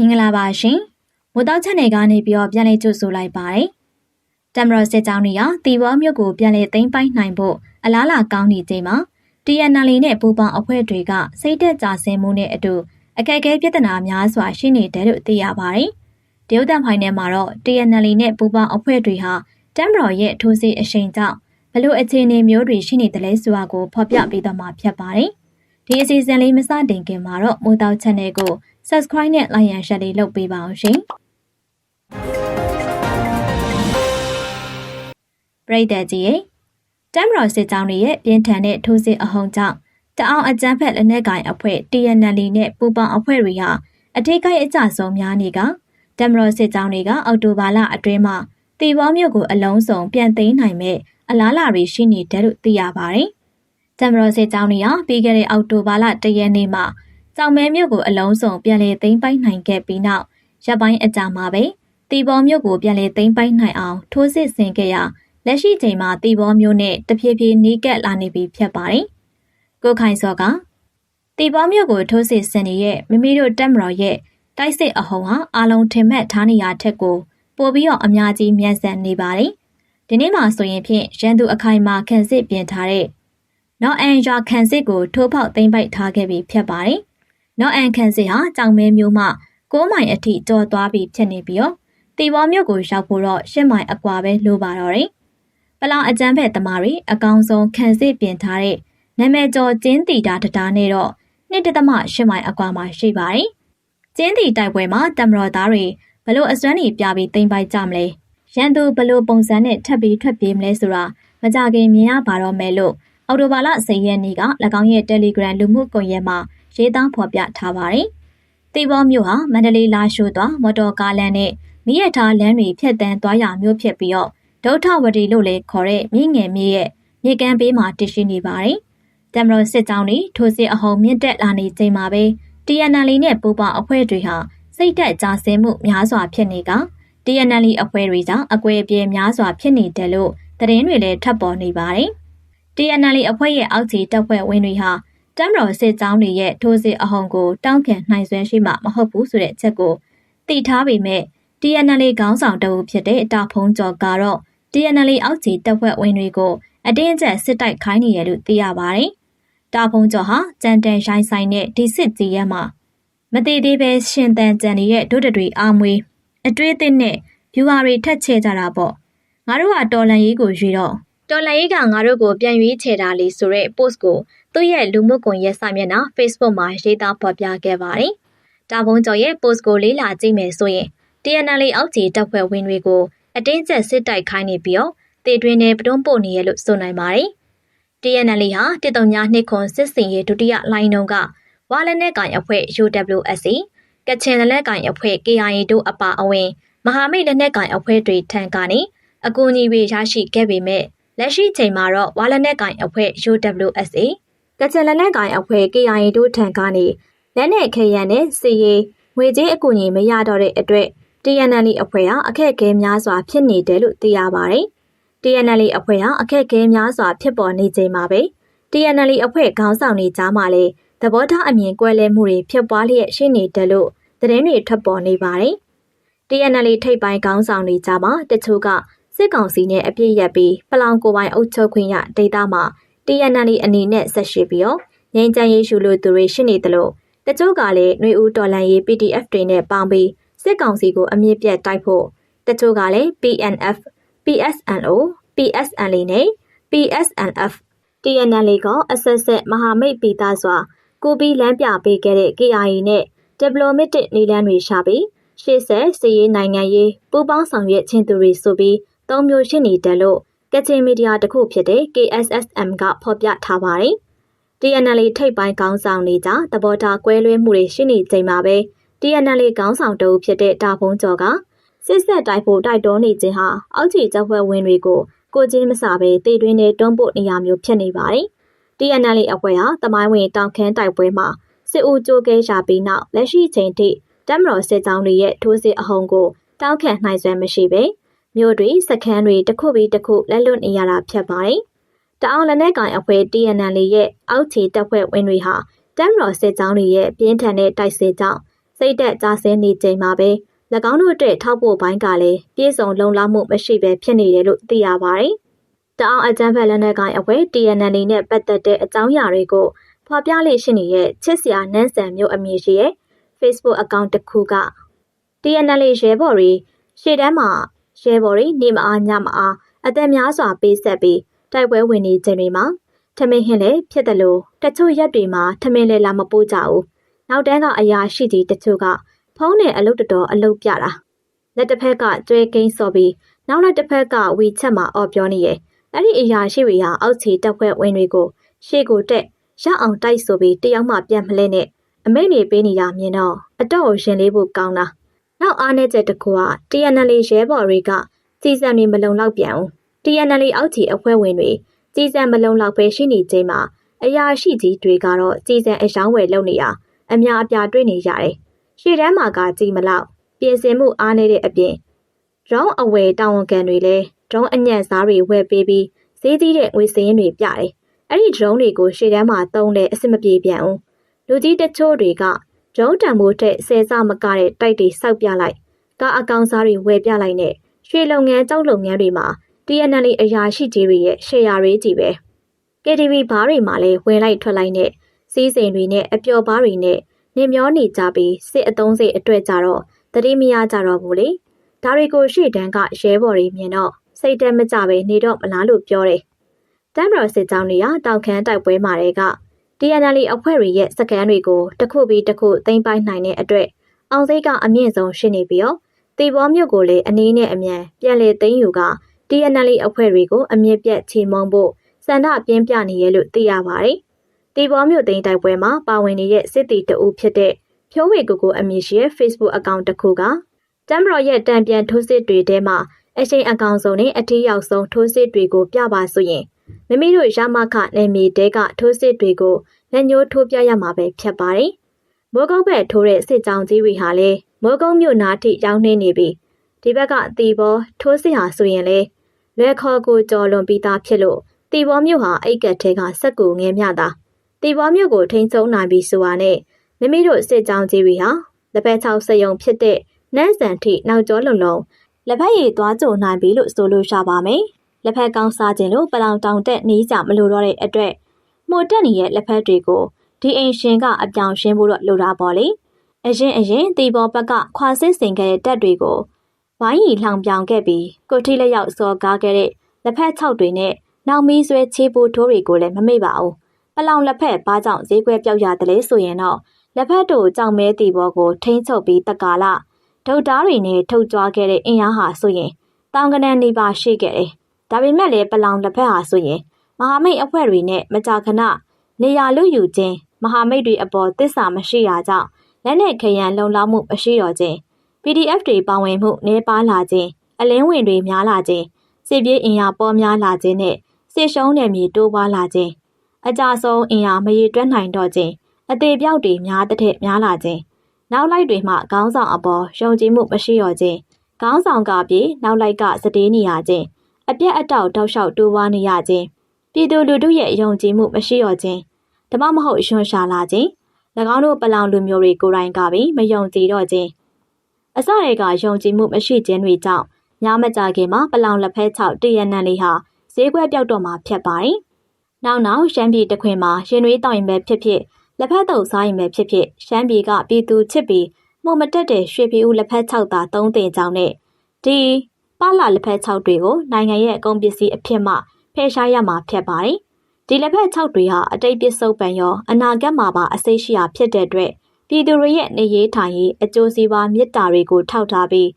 မင်္ဂလာပါရှင်။မိုးတောက်ချက်နယ်ကနေပြီးတော့ပြန်လည်ကြိုဆိုလိုက်ပါတယ်။တမရစစ်ကြောင်းတွေကတီဘောမြို့ကိုပြန်လည်သိမ်းပိုက်နိုင်ဖို့အလားလာကောင်းနေချိန်မှာ TNL နဲ့ပူပေါင်းအဖွဲ့တွေကစိတ်သက်သာဆင်းမှုနဲ့အတူအခက်အခဲပြဿနာများစွာရှိနေတယ်လို့သိရပါတယ်။တရုတ်တန်ဖိုင်နယ်မှာတော့ TNL နဲ့ပူပေါင်းအဖွဲ့တွေဟာတမရရဲ့ထိုးစစ်အရှိန်ကြောင့်ဘလို့အခြေအနေမျိုးတွေရှိနေတယ်လဲဆိုတာကိုဖော်ပြပေးတော့မှာဖြစ်ပါတယ်။ဒီအစီအစဉ်လေးမစတင်ခင်မှာတော့မိုးတောက် channel ကို subscribe နဲ့ like and share လေးလုပ်ပေးပါအောင်ရှင်။ပရိသတ်ကြီးရေတမ်ရော်စစ်ကြောင်းတွေရဲ့ပြင်းထန်တဲ့ထိုးစစ်အဟုန်ကြောင့်တအောင်အကြမ်းဖက်လက်နက်ကိုင်အဖွဲ့ TNL နဲ့ပူပေါင်းအဖွဲ့တွေဟာအထိတ်ကိုက်အကြဆုံးများနေကတမ်ရော်စစ်ကြောင်းတွေကအော်တိုဘာလအတွင်းမှာတီဘောမြို့ကိုအလုံးစုံပြန်သိမ်းနိုင်မဲ့အလားလာတွေရှိနေတယ်လို့သိရပါတယ်။တမ်ရော်စစ်ကြောင်းတွေဟာပြီးခဲ့တဲ့အောက်တိုဘာလ၁ရက်နေ့မှာ ကြောင်မဲမြို့ကိုအလုံးစုံပြန်လည်သိမ်းပိုက်နိုင်ခဲ့ပြီးနောက်ရပ်ပိုင်းအကြာမှာပဲတီဘောမြို့ကိုပြန်လည်သိမ်းပိုက်နိုင်အောင်ထိုးစစ်ဆင်ခဲ့ရလက်ရှိချိန်မှာတီဘောမြို့နဲ့တဖြည်းဖြည်းနီးကပ်လာနေပြီဖြစ်ပါတယ်။ကိုခိုင်စောကတီဘောမြို့ကိုထိုးစစ်ဆင်နေတဲ့မိမိတို့တက်မတော်ရဲ့တိုက်စစ်အဟုန်ဟာအလုံးထင်မှတ်ထားနေရထက်ကိုပိုပြီးတော့အများကြီးမြန်ဆန်နေပါတယ်။ဒီနေ့မှဆိုရင်ဖြင့်ရန်သူအခိုင်မာခန့်စစ်ပြင်ထားတဲ့နော်အန်ရွာခန့်စစ်ကိုထိုးပေါက်သိမ်းပိုက်ထားခဲ့ပြီးဖြစ်ပါတယ် နော်အန်ခန့်စစ်ဟာကြောင်မဲမျိုးမှ9မိုင်အထိကျော်သွားပြီးဖြစ်နေပြီးတော့တီဘောမြို့ကိုရောက်ဖို့တော့10မိုင်အကွာပဲလိုပါတော့တယ်။ပလောင်အကျန်းဖက်သမားတွေအကောင်ဆုံးခန့်စစ်ပြင်ထားတဲ့နာမည်ကျော်ကျင်းတီတာတတာနဲ့တော့နှစ်တသမ10မိုင်အကွာမှာရှိပါတယ်။ကျင်းတီတိုက်ပွဲမှာတမတော်သားတွေဘလို့အစွမ်းတွေပြပြီးတင်ပိုက်ကြမလဲ။ရန်သူဘလို့ပုံစံနဲ့ထပ်ပြီးထွက်ပြေးမလဲဆိုတာမကြခင်မြင်ရပါတော့မယ်လို့အော်တိုဘာလ10ရက်နေ့က၎င်းရဲ့ Telegram လူမှုကွန်ရက်မှာ ရေးသားဖော်ပြထားပါတယ်။တီဘောမြို့ဟာမန္တလေးလာရှိုးသွားမော်တော်ကားလမ်းနဲ့မိရထားလမ်းတွေဖြတ်တန်းသွားရမြို့ဖြစ်ပြီးတော့ဒုထဝတီလို့လည်းခေါ်တဲ့မြင့်ငယ်မြစ်ရဲ့မြေကမ်းဘေးမှာတည်ရှိနေပါတယ်။တမတော်စစ်ကြောင်းတွေထိုးစစ်အဟုန်မြင့်တက်လာနေချိန်မှာပဲ TNL နဲ့ပူပေါအဖွဲ့တွေဟာစိတ်တက်ကြဆင်းမှုများစွာဖြစ်နေက TNL အဖွဲ့တွေကြောင့်အကွဲအပြဲများစွာဖြစ်နေတယ်လို့သတင်းတွေလည်းထပ်ပေါ်နေပါတယ်။ TNL အဖွဲ့ရဲ့အောက်ခြေတပ်ဖွဲ့ဝင်တွေဟာ တမ်တော်စစ်ကြောင်းတွေရဲ့ထိုးစစ်အဟုန်ကိုတောင်းခံနိုင်စွမ်းရှိမှမဟုတ်ဘူးဆိုတဲ့အချက်ကိုသိထားပေမဲ့ TNL ခေါင်းဆောင်တအုပ်ဖြစ်တဲ့တာဖုံးကျော်ကတော့ TNL အောက်ခြေတပ်ဖွဲ့ဝင်တွေကိုအတင်းအကျပ်စစ်တိုက်ခိုင်းနေရလို့သိရပါတယ်။တာဖုံးကျော်ဟာကြံတန်ရိုင်းဆိုင်တဲ့ဒီစစ်ကြီးရဲမှာမတည်သေးပဲရှင်တန်ကြံနေတဲ့ဒုဒတွေအာမွေအတွေးအသစ်နဲ့ဗျူဟာတွေထက်ချဲကြတာပေါ့။ငါတို့ကတော်လန်ရေးကိုရွေတော့တော်လန်ရေးကငါတို့ကိုပြန်ရွေးချယ်တာလေဆိုတဲ့ post ကို သူ့ရဲ့လူမှုကွန်ရက်စာမျက်နှာ Facebook မှာရေးသားဖော်ပြခဲ့ပါတယ်။တာဘုံကျော်ရဲ့ post ကိုလေးလာကြည့်မယ်ဆိုရင် TNL အောက်ခြေတပ်ဖွဲ့ဝင်တွေကိုအတင်းကျပ်စစ်တိုက်ခိုင်းနေပြီးတော့တေတွင်နဲ့ပတွန်းပို့နေရလို့ဆိုနိုင်ပါတယ်။ TNL ဟာတစ်တုံညာနှစ်ခွန်စစ်စင်ရဲ့ဒုတိယလိုင်းနှုံးကဝါလက်နက်ကင်အဖွဲ့ UWSC ကချင်လက်နက်ကင်အဖွဲ့ KIA တို့အပါအဝင် မဟာမိတ်လက်နက်ကင်အဖွဲ့တွေထံကနေအကူအညီတွေရရှိခဲ့ပေမဲ့လက်ရှိချိန်မှာတော့ဝါလက်နက်ကင်အဖွဲ့ UWSA ကချင်လက်နက်ကင်အဖွဲ့ KIA တို့ထံကနေလက်နက်ခဲယံနဲ့စီရေးငွေကြေးအကူအညီမရတော့တဲ့အတွက် TNL အဖွဲ့ဟာအခက်အခဲများစွာဖြစ်နေတယ်လို့သိရပါတယ်။ TNL အဖွဲ့ဟာအခက်အခဲများစွာဖြစ်ပေါ်နေချိန်မှာပဲ TNL အဖွဲ့ခေါင်းဆောင်တွေကြားမှာလည်းသဘောထားအမြင်ကွဲလွဲမှုတွေဖြစ်ပွားလျက်ရှိနေတယ်လို့သတင်းတွေထွက်ပေါ်နေပါတယ်။ TNL ထိပ်ပိုင်းခေါင်းဆောင်တွေကြားမှာတချို့ကစစ်ကောင်စီနဲ့အပြစ်ရက်ပြီးပလောင်ကိုပိုင်အုပ်ချုပ်ခွင့်ရဒေသမှာ TNL အနေနဲ့ဆက်ရှိပြီးတော့ငင်းချမ်းရေးရှုလို့သူတွေရှိနေတယ်လို့တချို့ကလည်းနှွေဦးတော်လန်ရေး PDF တွေနဲ့ပေါင်းပြီးစစ်ကောင်စီကိုအမြင့်ပြတ်တိုက်ဖို့တချို့ကလည်း PNF PSNO PSNL နဲ့ PSNF TNL ကအဆက်ဆက်မဟာမိတ်ပြည်သားစွာကိုပြီးလမ်းပြပေးခဲ့တဲ့ KIA နဲ့ diplomatic နည်းလမ်းတွေရှာပြီးရှေ့ဆက်စီးရေးနိုင်ငံရေးပူးပေါင်းဆောင်ရွက်ခြင်းသူတွေဆိုပြီးသုံးမျိုးရှိနေတယ်လို့ ကချင်မီဒီယာတစ်ခုဖြစ်တဲ့ KSSM ကဖော်ပြထားပါတယ်။ TNL ထိပ်ပိုင်းခေါင်းဆောင်တွေကြားသဘောထားကွဲလွဲမှုတွေရှိနေချိန်မှာပဲ TNL ခေါင်းဆောင်တအုပ်ဖြစ်တဲ့တာဖုံးကျော်ကစစ်ဆက်တိုက်ဖို့တိုက်တွန်းနေခြင်းဟာအောက်ခြေတပ်ဖွဲ့ဝင်တွေကိုကိုချင်းမစာပဲတေတွင်းနဲ့တွန်းပို့နေရမျိုးဖြစ်နေပါတယ်။ TNL အဖွဲ့ဟာတမိုင်းဝင်တောင်ခမ်းတိုက်ပွဲမှာစစ်ဦးကြိုးကဲရှာပြီးနောက်လက်ရှိချိန်ထိတမတော်စစ်ကြောင်းတွေရဲ့ထိုးစစ်အဟုန်ကိုတောက်ခံနိုင်စွမ်းမရှိပဲ မြို့တွေစခန်းတွေတစ်ခုပြီးတစ်ခုလက်လွတ်နေရတာဖြစ်ပါတယ်။တအောင်လက်နက်ကင်အဖွဲ့ TNL ရဲ့အောက်ခြေတပ်ဖွဲ့ဝင်တွေဟာတမတော်စစ်ကြောင်းတွေရဲ့ပြင်းထန်တဲ့တိုက်စစ်ကြောင့်စစိတ်သက်သာဆင်းနေချိန်မှာပဲ၎င်းတို့အတွက်ထောက်ပို့ပိုင်းကလည်းပြည့်စုံလုံလောက်မှုမရှိဘဲဖြစ်နေတယ်လို့သိရပါတယ်။တအောင်အကြမ်းဖက်လက်နက်ကိုင်အဖွဲ TNL နဲ့ပတ်သက်တဲ့အကြောင်းအရာတွေကိုဖော်ပြလေ့ရှိနေတဲ့ချစ်စရာနန်းဆန်မျိုးအမည်ရှိရဲ့ Facebook အကောင့်တစ်ခုက TNL ရဲဘော်တွေရှေ့တန်းမှာ ရဲဘော်တွေနေမအားညမအားအသက်များစွာပေးဆက်ပြီးတိုက်ပွဲဝင်နေချိန်တွေမှာထမင်းဟင်းလည်းဖြစ်တယ်လို့တချို့ရက်တွေမှာထမင်းလည်းလာမပို့ကြဘူးနောက်တန်းကအရာရှိကြီးတချို့ကဖုံးနဲ့အလုတ်တော်အလုတ်ပြတာလက်တစ်ဖက်ကကျွဲကိန်းစော်ပြီးနောက်လက်တစ်ဖက်ကဝီချက်မှာအော်ပြောနေရဲ့အဲ့ဒီအရာရှိတွေဟာအောက်ခြေတပ်ဖွဲ့ဝင်တွေကိုရှေ့ကိုတက်ရအောင်တိုက်ဆိုပြီးတယောက်မှပြန်မလဲနဲ့အမိတ်တွေပေးနေတာမြင်တော့အတော့ကိုရင်လေးဖို့ကောင်းတာ နောက်အားနည်းချက်တစ်ခုက TNL ရဲဘော်တွေကစီစံတွေမလုံလောက်ပြန်ဘူး TNL အောက်ခြေအဖွဲ့ဝင်တွေစီစံမလုံလောက်ပဲရှိနေချိန်မှာအရာရှိကြီးတွေကတော့စီစံအယောင်းဝယ်လုပ်နေတာအများအပြားတွေ့နေရတယ်ရှေ့တန်းမှာကကြည်မလောက်ပြင်ဆင်မှုအားနည်းတဲ့အပြင်ဒရုန်းအဝယ်တာဝန်ခံတွေလည်းဒရုန်းအညံ့စားတွေဝယ်ပေးပြီးဈေးကြီးတဲ့ငွေစင်းတွေပြတယ်။အဲ့ဒီဒရုန်းတွေကိုရှေ့တန်းမှာတုံးတဲ့အဆင်မပြေပြန်ဘူး။လူကြီးတချို့တွေက ဒရုန်းတံမိုးထက်ဆယ်ဆမကတဲ့တိုက်တွေစောက်ပြလိုက်။ကားအကောင်စားတွေဝယ်ပြလိုက်နဲ့ရွှေလုပ်ငန်းကြောက်လုပ်ငန်းတွေမှာ TNL အရာရှိကြီးတွေရဲ့ရှယ်ယာတွေကြီးပဲ။ KTV ဘားတွေမှာလည်းဝင်လိုက်ထွက်လိုက်နဲ့စီးစိမ်တွေနဲ့အပျော်ဘားတွေနဲ့နေမျောနေကြပြီးစစ်အုံးစိတ်အတွက်ကြတော့တတိမရကြတော့ဘူးလေဒါတွေကိုရှေ့တန်းကရဲဘော်တွေမြင်တော့စိတ်တက်မကြပဲနေတော့မလားလို့ပြောတယ်တမ်ဘရစစ်ကြောင်းတွေကတောက်ခမ်းတိုက်ပွဲမှာတွေက TNL အဖွဲ့တွေရဲ့စကန်တွေကိုတစ်ခုပြီးတစ်ခုသိမ်းပိုက်နိုင်တဲ့အတွက်အောင်စိတ်ကအမြင့်ဆုံးရှိနေပြီးတော့တေဘောမြို့ကိုလည်းအနည်းနဲ့အမြန်ပြန်လည်သိမ်းယူက TNL အဖွဲ့တွေကိုအမြင့်ပြတ်ချေမုံဖို့စန္ဒပြင်းပြနေရလို့သိရပါတယ်။တေဘောမြို့သိမ်းတိုက်ပွဲမှာပါဝင်နေတဲ့စစ်တီတအုပ်ဖြစ်တဲ့ဖြိုးဝေကိုကိုအမည်ရှိတဲ့ Facebook အကောင့်တစ်ခုကတမ်ဘရော့ရဲ့တံပြန်ထိုးစစ်တွေထဲမှာအချိန်အကောင်ဆုံးနဲ့အထီးရောက်ဆုံးထိုးစစ်တွေကိုပြပါဆိုရင် မိမိတို့ရမခနယ်မြေတဲကထိုးစစ်တွေကိုလက်ညှိုးထိုးပြရမှာပဲဖြစ်ပါတယ်။မိုးကုတ်ဘက်ထိုးတဲ့စစ်ကြောင်းကြီးတွေဟာလည်းမိုးကုတ်မြို့နားထိရောက်နေနေပြီ။ဒီဘက်ကတီဘောထိုးစစ်ဟာဆိုရင်လေလွယ်ခေါ်ကိုကြော်လွန်ပြီးသားဖြစ်လို့တီဘောမြို့ဟာအိတ်ကက်ထဲကစက်ကူငယ်မြတာတီဘောမြို့ကိုထိန်းချုပ်နိုင်ပြီဆိုတာနဲ့မိမိတို့စစ်ကြောင်းကြီးတွေဟာလက်ဖက်ချောက်စယုံဖြစ်တဲ့နန်းဆန်ထိနောက်ကျောလုံလုံလက်ဖက်ရည်သွားကြုံနိုင်ပြီလို့ဆိုလို့ရပါမယ်။ လက်ဖက်ကောင်းစားခြင်းလို့ပလောင်တောင်တက်နီးကြမလို့တော့တဲ့အတွက်မှုတ်တက်နေတဲ့လက်ဖက်တွေကိုဒီအိမ်ရှင်ကအပြောင်ရှင်းဖို့တော့လိုတာပေါ့လေ။အရင်အရင်တီဘောဘက်ကခွာစစ်စင်ခဲ့တဲ့တက်တွေကိုဝိုင်းရီလှောင်ပြောင်ခဲ့ပြီးကိုထိလက်ရောက်စော်ကားခဲ့တဲ့လက်ဖက်၆တွေနဲ့နောက်မီးဆွဲချေးပိုးထိုးတွေကိုလည်းမမေ့ပါဘူး။ပလောင်လက်ဖက်ဘာကြောင့်ဈေးကွက်ပြောက်ရတယ်လဲဆိုရင်တော့လက်ဖက်တို့ကြောင်မဲတီဘောကိုထိန်းချုပ်ပြီးတက္ကာလဒုတ်သားတွေနဲ့ထုတ်ကြွားခဲ့တဲ့အင်အားဟာဆိုရင်တောင်ကနန်နေပါရှိခဲ့တယ်။ ဒါပေမဲ့လည်းပလောင်လက်ဖက်ဟာဆိုရင်မဟာမိတ်အဖွဲ့တွေနဲ့မကြာခဏနေရာလူယူခြင်းမဟာမိတ်တွေအပေါ်တစ္ဆာမရှိတာကြောင့်လက်နက်ခရံလုံလောက်မှုမရှိတော့ခြင်း PDF တွေပါဝင်မှုနှဲပါလာခြင်းအလင်းဝင်တွေများလာခြင်းစစ်ပြေးအင်အားပေါ်များလာခြင်းနဲ့စစ်ရှုံးနယ်မြေတိုးပွားလာခြင်းအကြဆုံးအင်အားမရေတွက်နိုင်တော့ခြင်းအသေးပြောက်တွေများတဲ့များလာခြင်းနောက်လိုက်တွေမှခေါင်းဆောင်အပေါ်ယုံကြည်မှုမရှိတော့ခြင်းခေါင်းဆောင်ကပြေနောက်လိုက်ကစတေးနေရခြင်း အပြက်အတောက်တောက်လျှောက်တိုးပွားနေရခြင်းပြည်သူလူထုရဲ့ယုံကြည်မှုမရှိတော့ခြင်းဓမ္မမဟုတ်ရွှန်ရှာလာခြင်း၎င်းတို့ပလောင်လူမျိုးတွေကိုယ်တိုင်ကပြီးမယုံကြည်တော့ခြင်းအစတွေကယုံကြည်မှုမရှိခြင်းတွေကြောင့်ညမကြခင်မှာပလောင်လက်ဖက်6တရနန်လေးဟာဈေးကွက်ပြောက်တော့မှာဖြစ်ပါတယ်။နောက်နောက်ရှမ်းပြည်တခွင်မှာရင်နွေးတောင်ရင်ပဲဖြစ်ဖြစ်လက်ဖက်တုပ်စားရင်ပဲဖြစ်ဖြစ်ရှမ်းပြည်ကပြည်သူချစ်ပြီးမှုမတက်တဲ့ရွှေပြည်ဦးလက်ဖက်6သာသုံးတင်ကြောင်းနဲ့ဒီ ပလာလက်ဖက်6တွေကိုနိုင်ငံရဲ့အကုန်ပစ္စည်းအဖြစ်မှဖယ်ရှားရမှာဖြစ်ပါတယ်။ဒီလက်ဖက်6တွေဟာအတိတ်ပစ္စုပန်ရောအနာဂတ်မှာပါအစိတ်ရှိရာဖြစ်တဲ့အတွက်ပြည်သူတွေရဲ့နေရေးထိုင်ရေးအကျိုးစီးပွားမြစ်တာတွေကိုထောက်ထားပြီး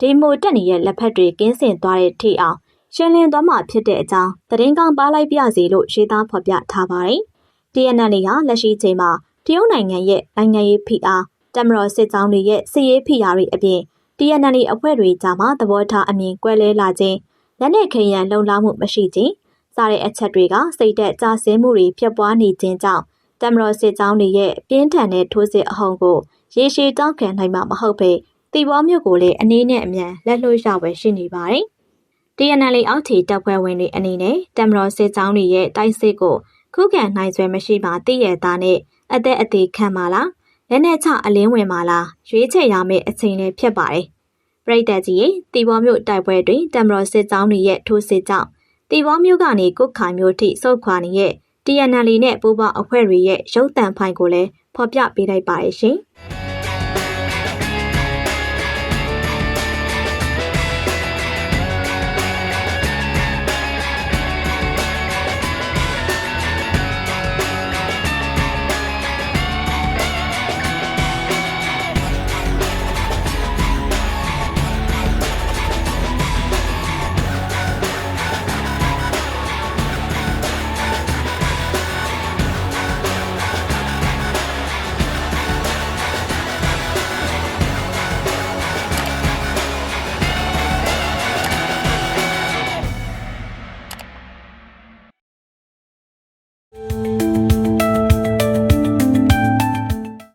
ဒီမိုတက်နေတဲ့လက်ဖက်တွေကင်းစင်သွားတဲ့ထိအောင်ရှင်းလင်းသွားမှာဖြစ်တဲ့အကြောင်းသတင်းကောင်းပါလိုက်ပြစီလို့ရေးသားဖော်ပြထားပါတယ်။ TNL ကလက်ရှိချိန်မှာတရုတ်နိုင်ငံရဲ့နိုင်ငံရေးဖိအားတမတော်စစ်ကြောင်းတွေရဲ့စစ်ရေးဖိအားတွေအပြင် TNL အဖွဲ့တွေကြားမှာသဘောထားအမြင်ကွဲလဲလာခြင်းလက်နက်ခဲယံလုံလောက်မှုမရှိခြင်းစတဲ့အချက်တွေကစိတ်သက်ကြဆင်းမှုတွေဖြစ်ပွားနေခြင်းကြောင့်တမတော်စစ်ကြောင်းတွေရဲ့ပြင်းထန်တဲ့ထိုးစစ်အဟုန်ကိုရေရှည်တောက်ခံနိုင်မှာမဟုတ်ပေတီဘောမြို့ကိုလည်းအနည်းနဲ့အမြန်လက်လွှတ်ရဝယ်ရှိနေပါတယ်။ TNL အောက်ခြေတပ်ဖွဲ့ဝင်တွေအနေနဲ့တမတော်စစ်ကြောင်းတွေရဲ့တိုက်စစ်ကိုခုခံနိုင်စွဲမရှိမှတည်ရတာနဲ့အသက်အသေးခံပါလား လက်နဲ့ချအလင်းဝင်မာလာရွေးချယ်ရမယ့်အချိန်လည်းဖြစ်ပါတယ်။ပြည်သက်ကြီးရဲ့တီဘောမျိုးတိုက်ပွဲတွင်တမတော်စစ်ကြောင်းတွေရဲ့ထိုးစစ်ကြောင့်တီဘောမျိုးကနေကုတ်ခိုင်မျိုးထိစုတ်ခွာနေတဲ့ TNL နဲ့ပူးပေါင်းအဖွဲ့တွေရဲ့ရုပ်တံဖိုင်ကိုလည်းဖော်ပြပေးလိုက်ပါတယ်ရှင်။